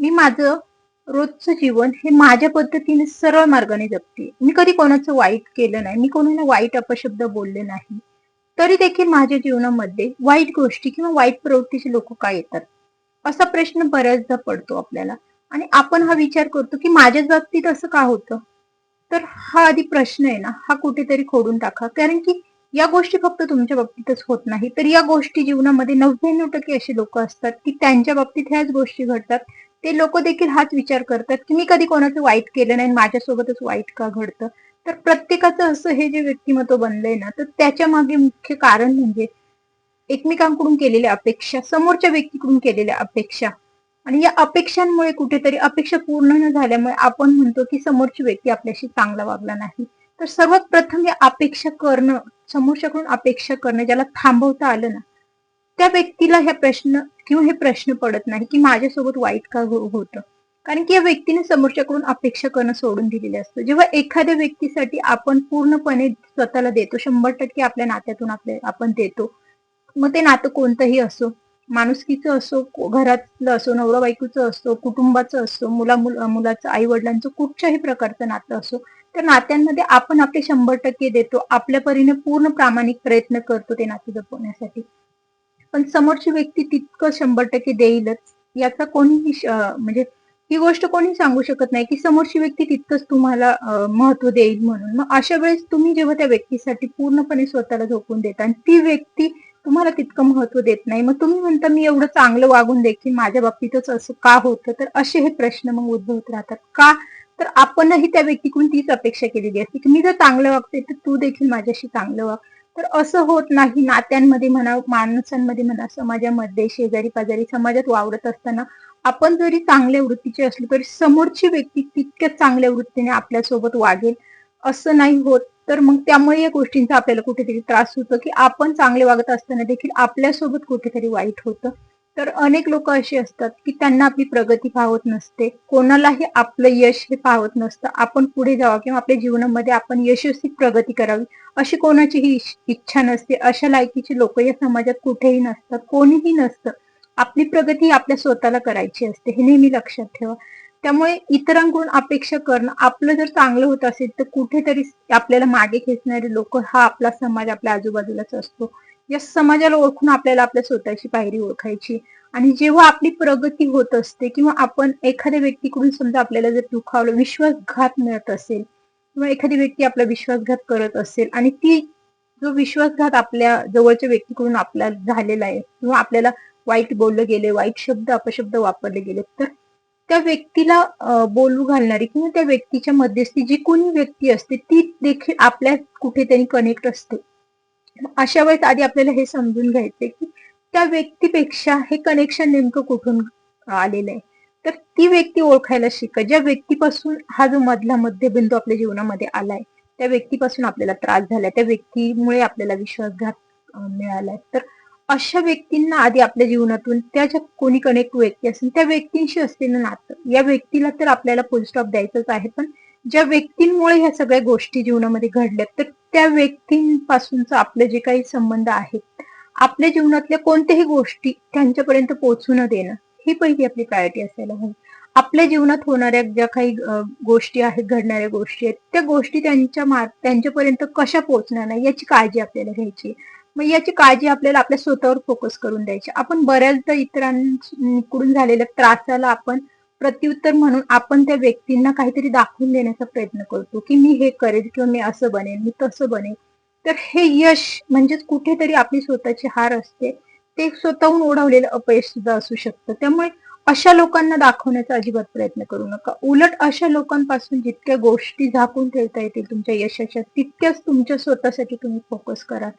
मी माझं रोजचं जीवन हे माझ्या पद्धतीने सरळ मार्गाने जगते. मी कधी कोणाचं वाईट केलं नाही. मी कोणाला वाईट अपशब्द बोलले नाही. तरी देखील माझ्या जीवनामध्ये वाईट गोष्टी किंवा वाईट प्रवृत्तीचे लोक का येतात? असा प्रश्न बऱ्याचदा पडतो आपल्याला. आणि आपण हा विचार करतो की माझ्याच बाबतीत असं का होतं? तर हा आधी प्रश्न आहे ना हा कुठेतरी खोडून टाका. कारण की या गोष्टी फक्त तुमच्या बाबतीतच होत नाही. तर या गोष्टी जीवनामध्ये नव्याण्णव टक्के असे लोक असतात की त्यांच्या बाबतीत ह्याच गोष्टी घडतात. ते लोक देखील हाच विचार करतात की मी कधी कोणाचं वाईट केलं नाही आणि माझ्यासोबतच वाईट का घडतं? तर प्रत्येकाचं असं हे जे व्यक्तिमत्व बनलंय ना तर त्याच्यामागे मुख्य कारण म्हणजे एकमेकांकडून केलेल्या अपेक्षा समोरच्या व्यक्तीकडून केलेल्या अपेक्षा. आणि या अपेक्षांमुळे कुठेतरी अपेक्षा पूर्ण न झाल्यामुळे आपण म्हणतो की समोरची व्यक्ती आपल्याशी चांगला वागला नाही. तर सर्वात प्रथम या अपेक्षा करणं समोरच्याकडून अपेक्षा करणं ज्याला थांबवता आलं ना त्या व्यक्तीला ह्या प्रश्न किंवा हे प्रश्न पडत नाही की माझ्यासोबत वाईट का हो-, होतं? कारण की या व्यक्तीने समोरच्याकडून अपेक्षा करणं सोडून दिलेले असतं. जेव्हा एखाद्या व्यक्तीसाठी आपण पूर्णपणे स्वतःला देतो शंभर टक्के आपल्या नात्यातून आपले आपण देतो. मग ते नातं कोणतंही असो माणुसकीचं असो घरातलं असो नवरा बायकोचं असो कुटुंबाचं असो मुला मुल- मुलाचं आई वडिलांचं कुठच्याही प्रकारचं नातं असो त्या नात्यांमध्ये आपण आपले शंभर टक्के देतो. आपल्या परीने पूर्ण प्रामाणिक प्रयत्न करतो ते नाते जपवण्यासाठी. पण समोरची व्यक्ती तितकं शंभर टक्के देईलच. याचा कोणीही म्हणजे ही गोष्ट कोणी सांगू शकत नाही की समोरची व्यक्ती तितकंच तुम्हाला महत्त्व देईल म्हणून. मग अशा वेळेस तुम्ही जेव्हा त्या व्यक्तीसाठी पूर्णपणे स्वतःला झोकून देता आणि ती व्यक्ती तुम्हाला तितकं महत्त्व देत नाही मग तुम्ही म्हणता मी एवढं चांगलं वागून देखील माझ्या बाबतीतच असं का होतं? तर असे हे प्रश्न मग उद्भवत राहतात. का? तर आपणही त्या व्यक्तीकडून तीच अपेक्षा केलेली असते की मी जर चांगलं वागते तर तू देखील माझ्याशी चांगलं वाग. तर असं होत नाही. नात्यांमध्ये म्हणा माणसांमध्ये म्हणा समाजामध्ये शेजारी पाजारी समाजात वावरत असताना आपण जरी चांगल्या वृत्तीचे असलो तरी समोरची व्यक्ती तितक्याच चांगल्या वृत्तीने आपल्यासोबत वागेल असं नाही होत. तर मग त्यामुळे या गोष्टींचा आपल्याला कुठेतरी त्रास होतो की आपण चांगले वागत असताना देखील आपल्यासोबत कुठेतरी वाईट होतं. तर अनेक लोक अशी असतात की त्यांना आपली प्रगती पाहत नसते. कोणालाही आपलं यश हे पाहत नसतं. आपण पुढे जावं किंवा आपल्या जीवनामध्ये आपण यशस्वी प्रगती करावी अशी कोणाचीही इच्छा नसते. अशा लायकीची लोक या समाजात कुठेही नसतात. कोणीही नसतं. आपली प्रगती आपल्या स्वतःला करायची असते. हे नेहमी लक्षात ठेवा. त्यामुळे इतरांकडून अपेक्षा करणं आपलं जर चांगलं होत असेल तर कुठेतरी आपल्याला मागे खेचणारे लोक हा आपला समाज आपल्या आजूबाजूलाच असतो. या समाजाला ओळखून आपल्याला आपल्या स्वतःची पायरी ओळखायची. आणि जेव्हा आपली प्रगती होत असते किंवा आपण एखाद्या व्यक्तीकडून समजा आपल्याला जर दुखावलं विश्वासघात मिळत असेल किंवा एखादी व्यक्ती आपला विश्वासघात करत असेल आणि ती जो विश्वासघात आपल्या जवळच्या व्यक्तीकडून आपल्याला झालेला आहे किंवा आपल्याला वाईट बोललं गेले वाईट शब्द अपशब्द वापरले गेले तर त्या व्यक्तीला बोलू घालणारी किंवा त्या व्यक्तीच्या मध्यस्थी जी कोणी व्यक्ती असते ती देखील आपल्या कुठे त्यांनी कनेक्ट असते. अशा वेळेस आधी आपल्याला हे समजून घ्यायचंय की त्या व्यक्तीपेक्षा हे कनेक्शन नेमकं कुठून आलेलं आहे. तर ती व्यक्ती ओळखायला शिका. ज्या व्यक्तीपासून हा जो मधला मध्यबिंदू आपल्या जीवनामध्ये आलाय त्या व्यक्तीपासून आपल्याला त्रास झालाय त्या व्यक्तीमुळे आपल्याला विश्वासघात मिळालाय. तर अशा व्यक्तींना आधी आपल्या जीवनातून त्या ज्या कोणी कनेक्ट व्यक्ती असेल त्या व्यक्तींशी असलेलं नातं या व्यक्तीला तर आपल्याला फुलस्टॉप द्यायचंच आहे पण ज्या व्यक्तींमुळे ह्या सगळ्या गोष्टी जीवनामध्ये घडल्यात तर त्या व्यक्तींपासूनच आपले जे काही संबंध आहेत आपल्या जीवनातल्या कोणत्याही गोष्टी त्यांच्यापर्यंत पोहोचू न देणं ही पहिली आपली प्रायोरिटी असायला हवी. आपल्या जीवनात होणाऱ्या ज्या काही गोष्टी आहेत घडणाऱ्या गोष्टी आहेत त्या गोष्टी त्यांच्या मार त्यांच्यापर्यंत कशा पोहोचणार नाही याची काळजी आपल्याला घ्यायची मग याची काळजी आपल्याला आपल्या स्वतःवर फोकस करून द्यायची आपण बऱ्याचदा इतरांकडून झालेल्या त्रासाला आपण प्रत्युत्तर म्हणून आपण त्या व्यक्तींना काहीतरी दाखवून देण्याचा प्रयत्न करतो की मी हे करेल किंवा मी असं बनेल मी तसं बनेल. तर हे यश म्हणजेच कुठेतरी आपली स्वतःची हार असते. ते स्वतःहून ओढवलेलं अपयश सुद्धा असू शकतं. त्यामुळे अशा लोकांना दाखवण्याचा अजिबात प्रयत्न करू नका. उलट अशा लोकांपासून जितक्या गोष्टी झाकून ठेवता येतील तुमच्या यशाच्या तितक्याच तुमच्या स्वतःसाठी तुम्ही फोकस करा.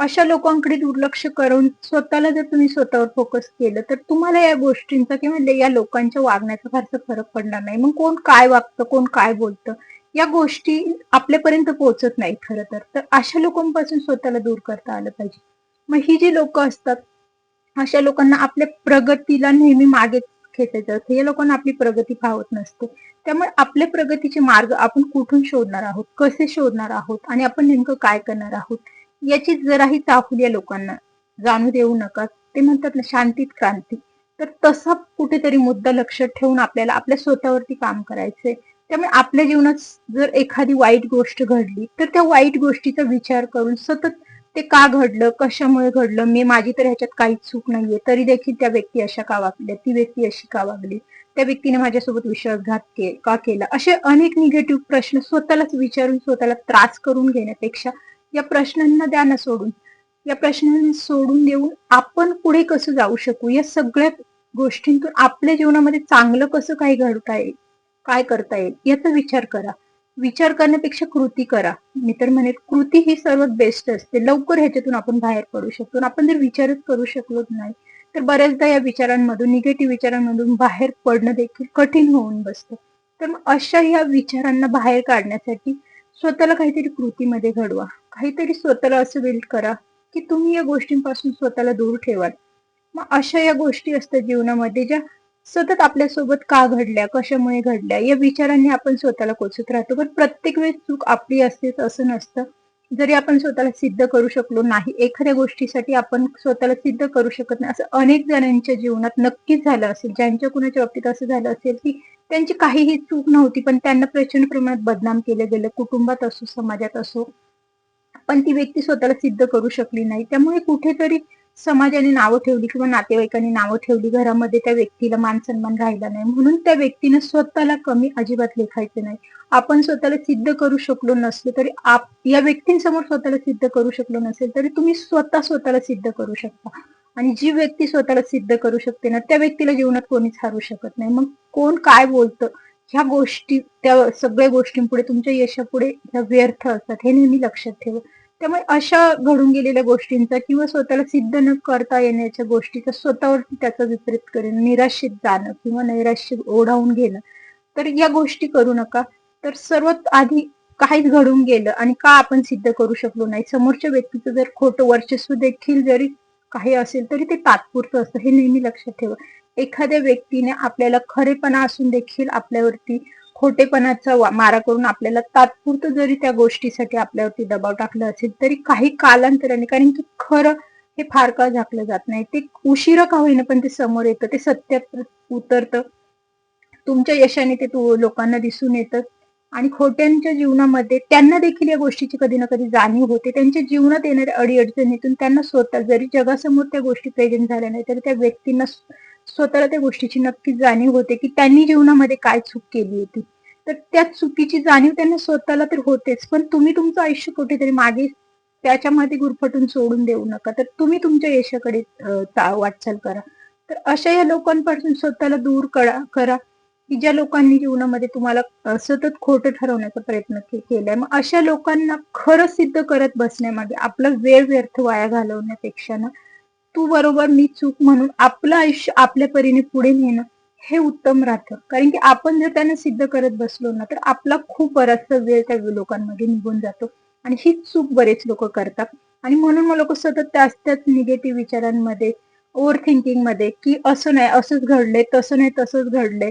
अशा लोकांकडे दुर्लक्ष करून स्वतःला जर तुम्ही स्वतःवर फोकस केलं तर तुम्हाला या गोष्टींचा किंवा या लोकांच्या वागण्याचा फारसा फरक पडणार नाही. मग कोण काय वागतं कोण काय बोलतं या गोष्टी आपल्यापर्यंत पोहोचत नाही खरं तर. तर अशा लोकांपासून स्वतःला दूर करता आलं पाहिजे. मग ही जी लोक असतात अशा लोकांना आपल्या प्रगतीला नेहमी मागे खेचायचं असतं. या लोकांना आपली प्रगती पाहत नसते. त्यामुळे आपल्या प्रगतीचे मार्ग आपण कुठून शोधणार आहोत? कसे शोधणार आहोत? आणि आपण नेमकं काय करणार आहोत? याची जराही चाहूल या लोकांना. जाणू देऊ नका. ते म्हणतात ना शांतीत क्रांती. तर तसा कुठेतरी मुद्दा लक्षात ठेवून आपल्याला आपल्या स्वतःवरती काम करायचंय. त्यामुळे आपल्या जीवनात जर एखादी वाईट गोष्ट घडली तर त्या वाईट गोष्टीचा विचार करून सतत ते का घडलं कशामुळे घडलं मी माझी तर ह्याच्यात काहीच चूक नाहीये तरी देखील त्या व्यक्ती अशा का वागल्या ती व्यक्ती अशी का वागली त्या व्यक्तीने माझ्यासोबत विश्वासघात के का केला? असे अनेक निगेटिव्ह प्रश्न स्वतःलाच विचारून स्वतःला त्रास करून घेण्यापेक्षा या प्रश्नांना द्या ना सोडून. या प्रश्नांना सोडून देऊन आपण पुढे कसं जाऊ शकू? या सगळ्या गोष्टींतून आपल्या जीवनामध्ये चांगलं कसं काही घडता येईल? काय करता येईल? याचा विचार करा. विचार करण्यापेक्षा कृती करा. मी तर म्हणेन कृती ही सर्वात बेस्ट असते. लवकर ह्याच्यातून आपण बाहेर पडू शकतो. आपण जर विचारच करू शकलो नाही तर बऱ्याचदा या विचारांमधून निगेटिव्ह विचारांमधून बाहेर पडणं देखील कठीण होऊन बसतं. तर मग अशा या विचारांना बाहेर काढण्यासाठी स्वतःला काहीतरी कृतीमध्ये घडवा. काहीतरी स्वतःला असं बिल्ड करा की तुम्ही या गोष्टींपासून स्वतःला दूर ठेवाल. मग अशा या गोष्टी असतात जीवनामध्ये ज्या सतत आपल्यासोबत का घडल्या कशामुळे घडल्या या विचारांनी आपण स्वतःला कोचत राहतो. पण प्रत्येक वेळेस चूक आपली असतेच असं नसतं. जरी आपण स्वतःला सिद्ध करू शकलो नाही एखाद्या गोष्टीसाठी आपण स्वतःला सिद्ध करू शकत नाही असं अनेक जणांच्या जीवनात नक्कीच झालं असेल. ज्यांच्या कुणाच्या बाबतीत असं झालं असेल की त्यांची काहीही चूक नव्हती पण त्यांना प्रचंड प्रमाणात बदनाम केलं गेलं. कुटुंबात असो समाजात असो पण ती व्यक्ती स्वतःला सिद्ध करू शकली नाही. त्यामुळे कुठेतरी समाजाने नावं ठेवली किंवा नातेवाईकांनी नावं ठेवली. घरामध्ये त्या व्यक्तीला मान सन्मान राहिला नाही. म्हणून त्या व्यक्तीनं स्वतःला कमी अजिबात लेखायचं नाही. आपण स्वतःला सिद्ध करू शकलो नसलो तरी आप या व्यक्तींसमोर स्वतःला सिद्ध करू शकलो नसेल तरी तुम्ही स्वतः स्वतःला सिद्ध करू शकता. आणि जी व्यक्ती स्वतःला सिद्ध करू शकते ना त्या व्यक्तीला जीवनात कोणीच हारू शकत नाही. मग कोण काय बोलतं? ह्या गोष्टी त्या सगळ्या गोष्टींपुढे तुमच्या यशापुढे ह्या व्यर्थ असतात. हे नेहमी लक्षात ठेवा. त्यामुळे अशा घडून गेलेल्या गोष्टींचा किंवा स्वतःला सिद्ध न करता येण्याच्या गोष्टीचा स्वतःवरती त्याचा विपरीत करेन निराशेत जाणं किंवा नैराश्य ओढावून घेणं तर या गोष्टी करू नका. तर सर्वात आधी काहीच घडून गेलं आणि का आपण सिद्ध करू शकलो नाही? समोरच्या व्यक्तीचं जर खोटं वर्चस्व देखील जरी काही असेल तरी ते तात्पुरतं असतं. हे नेहमी लक्षात ठेवा. एखाद्या व्यक्तीने आपल्याला खरेपणा असून देखील आपल्यावरती खोटेपणाचा मारा करून आपल्याला तात्पुरतं जरी त्या गोष्टीसाठी आपल्यावरती दबाव टाकला असेल तरी काही कालांतराने कारण की खरं हे फार काळ झाकलं जात नाही. ते उशिरा का होईना पण ते समोर येतं ते सत्यात उतरतं. तुमच्या यशाने ते लोकांना दिसून येतं. आणि खोट्यांच्या जीवनामध्ये त्यांना देखील या गोष्टीची कधी ना कधी जाणीव होते. त्यांच्या जीवनात येणाऱ्या अडीअडचणीतून त्यांना स्वतः जरी जगासमोर त्या गोष्टी प्रेझेंट झाल्या नाही तरी त्या व्यक्तींना स्वतःला त्या गोष्टीची नक्कीच जाणीव होते की त्यांनी जीवनामध्ये काय चूक केली होती. तर त्या चुकीची जाणीव त्यांना स्वतःला तर होतेच पण तुम्ही तुमचं आयुष्य कुठेतरी मागे त्याच्यामध्ये गुरफटून सोडून देऊ नका. तर तुम्ही तुमच्या यशाकडे वाटचाल करा. तर अशा या लोकांपासून स्वतःला दूर करा करा की ज्या लोकांनी जीवनामध्ये तुम्हाला सतत खोटं ठरवण्याचा प्रयत्न केलाय. मग अशा लोकांना खरं सिद्ध करत बसण्यामागे आपला वेळ व्यर्थ वाया घालवण्यापेक्षा ना तू बरोबर मी चूक म्हणून आपलं आयुष्य आपल्या परीने पुढे नेणं हे उत्तम राहतं. कारण की आपण जर त्यांना सिद्ध करत बसलो ना तर आपला खूप बराचसा वेळ त्या लोकांमध्ये निघून जातो. आणि ही चूक बरेच लोक करतात. आणि म्हणून मग लोक सतत त्याच त्याच निगेटिव्ह विचारांमध्ये ओव्हर थिंकिंगमध्ये की असं नाही असंच घडलंय तसं नाही तसंच घडलंय.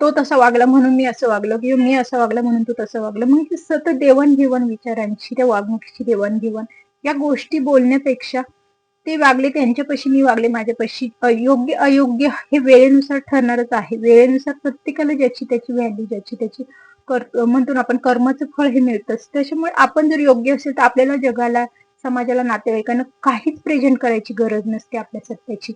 तो तसा वागला म्हणून मी असं वागलं किंवा मी असं वागलं म्हणून तू तसं वागलं. मग ही सतत देवाणघेवाण विचारांची त्या वागणुकीची देवाणघेवाण या गोष्टी बोलण्यापेक्षा ते वागले त्यांच्यापाशी मी वागले माझ्यापाशी अयोग्य अयोग्य हे वेळेनुसार ठरणारच आहे. वेळेनुसार प्रत्येकाला ज्याची त्याची व्हॅल्यू ज्याची त्याची कर म्हणतो आपण कर्माचं फळ हे मिळतंच. त्याच्यामुळे आपण जर योग्य असेल तर आपल्याला जगाला समाजाला नातेवाईकांना काहीच प्रेझेंट करायची गरज नसते आपल्या सत्याची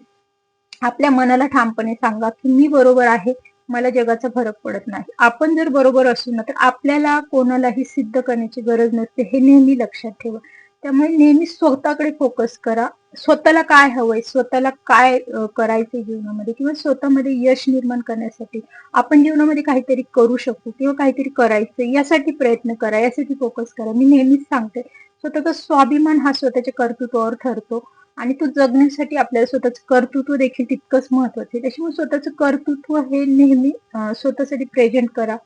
आपल्या मनाला ठामपणे सांगा की मी बरोबर आहे मला जगाचा फरक पडत नाही. आपण जर बरोबर असू ना तर आपल्याला कोणालाही सिद्ध करण्याची गरज नसते हे नेहमी लक्षात ठेवा. त्यामुळे नेहमी स्वतःकडे फोकस करा. स्वतःला काय हवंय? स्वतःला काय करायचंय जीवनामध्ये? किंवा स्वतःमध्ये यश निर्माण करण्यासाठी आपण जीवनामध्ये काहीतरी करू शकतो किंवा काहीतरी करायचं यासाठी प्रयत्न करा यासाठी फोकस करा. मी नेहमीच सांगते स्वतःचा स्वाभिमान हा स्वतःच्या कर्तृत्वावर ठरतो आणि तो जगण्यासाठी आपल्याला स्वतःच कर्तृत्व देखील तितकंच महत्वाचं आहे. त्याच्यामुळे स्वतःचं कर्तृत्व हे नेहमी स्वतःसाठी प्रेझेंट करा.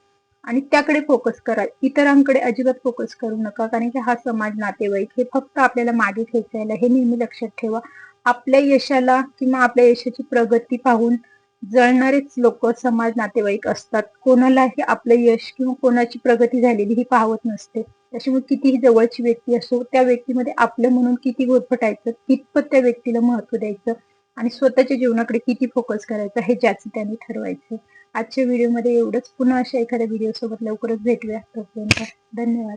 आणि त्याकडे फोकस करा इतरांकडे अजिबात फोकस करू नका कारण की हा समाज नातेवाईक हे फक्त आपल्याला मागे खेचायला हे नेहमी लक्षात ठेवा. आपल्या यशाला किंवा आपल्या यशाची प्रगती पाहून जळणारेच लोक समाज नातेवाईक असतात. कोणालाही आपलं यश किंवा कोणाची प्रगती झालेली ही पाहत नसते. त्याच्यामुळे कितीही जवळची व्यक्ती असो त्या व्यक्तीमध्ये आपलं म्हणून किती गोरफटायचं कितपत त्या व्यक्तीला महत्त्व द्यायचं आणि स्वतःच्या जीवनाकडे किती फोकस करायचा हे ज्याचं त्याने ठरवायचं. आजच्या व्हिडिओमध्ये एवढंच. पुन्हा अशा एखाद्या व्हिडिओ सोबत लवकरच भेटूया तोपर्यंत. धन्यवाद.